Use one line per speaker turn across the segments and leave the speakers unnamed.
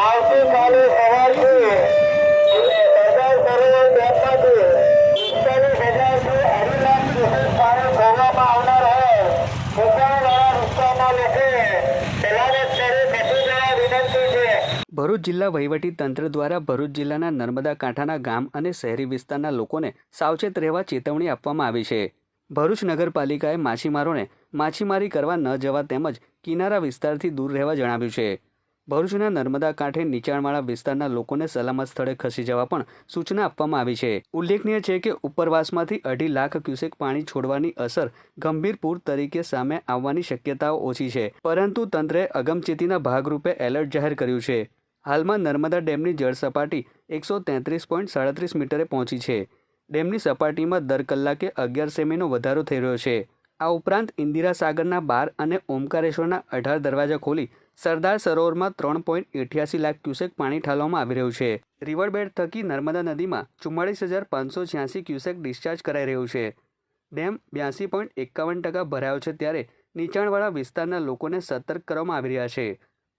આવતીકાલે સવારથી
ભરૂચ જિલ્લા વહીવટી તંત્ર દ્વારા ભરૂચ જિલ્લાના નર્મદા કાંઠાના ગામ અને શહેરી વિસ્તારના લોકોને સાવચેત રહેવા ચેતવણી આપવામાં આવી છે. ભરૂચ નગરપાલિકાએ માછીમારોને માછીમારી કરવા ન જવા તેમજ કિનારા વિસ્તારથી દૂર રહેવા જણાવ્યું છે. ભરૂચના નર્મદા કાંઠે નીચાણવાળા વિસ્તારના લોકોને સલામત સ્થળે ખસી જવા પણ સૂચના આપવામાં આવી છે. ઉલ્લેખનીય છે કે ઉપરવાસમાંથી અઢી લાખ ક્યુસેક પાણી છોડવાની અસર ગંભીર પૂર તરીકે સામે આવવાની શક્યતાઓ ઓછી છે. પરંતુ તંત્રે અગમચેતીના ભાગરૂપે એલર્ટ જાહેર કર્યું છે. હાલમાં નર્મદા ડેમની જળ સપાટી એકસો તેત્રીસ પોઈન્ટ સાડત્રીસ મીટરે પહોંચી છે. ડેમની સપાટીમાં દર કલાકે અગિયાર સેમીનો વધારો થઈ રહ્યો છે. આ ઉપરાંત ઇન્દિરા સાગરના બાર અને ઓમકારેશ્વરના અઢાર દરવાજા ખોલી સરદાર સરોવરમાં ત્રણ પોઈન્ટ અઠ્યાસી લાખ ક્યુસેક પાણી ઠાલવામાં આવી રહ્યું છે. રિવરબેડ થકી નર્મદા નદીમાં ચુમ્માળીસ હજાર પાંચસો છ્યાસી ક્યુસેક ડિસ્ચાર્જ કરાઈ રહ્યું છે. ડેમ બ્યાસી પોઈન્ટ એકાવન ટકા ભરાયો છે ત્યારે નીચાણવાળા વિસ્તારના લોકોને સતર્ક કરવામાં આવી રહ્યા છે.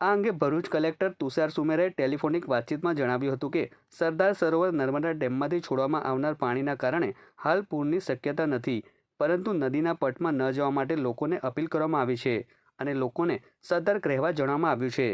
આ અંગે ભરૂચ કલેક્ટર તુષાર સુમેરે ટેલિફોનિક વાતચીતમાં જણાવ્યું હતું કે, સરદાર સરોવર નર્મદા ડેમમાંથી છોડવામાં આવનાર પાણીના કારણે હાલ પૂરની શક્યતા નથી. પરંતુ નદીના પટમાં ન જવા માટે લોકોને અપીલ કરવામાં આવી છે અને લોકોને સતર્ક રહેવા જણાવવામાં આવ્યું છે.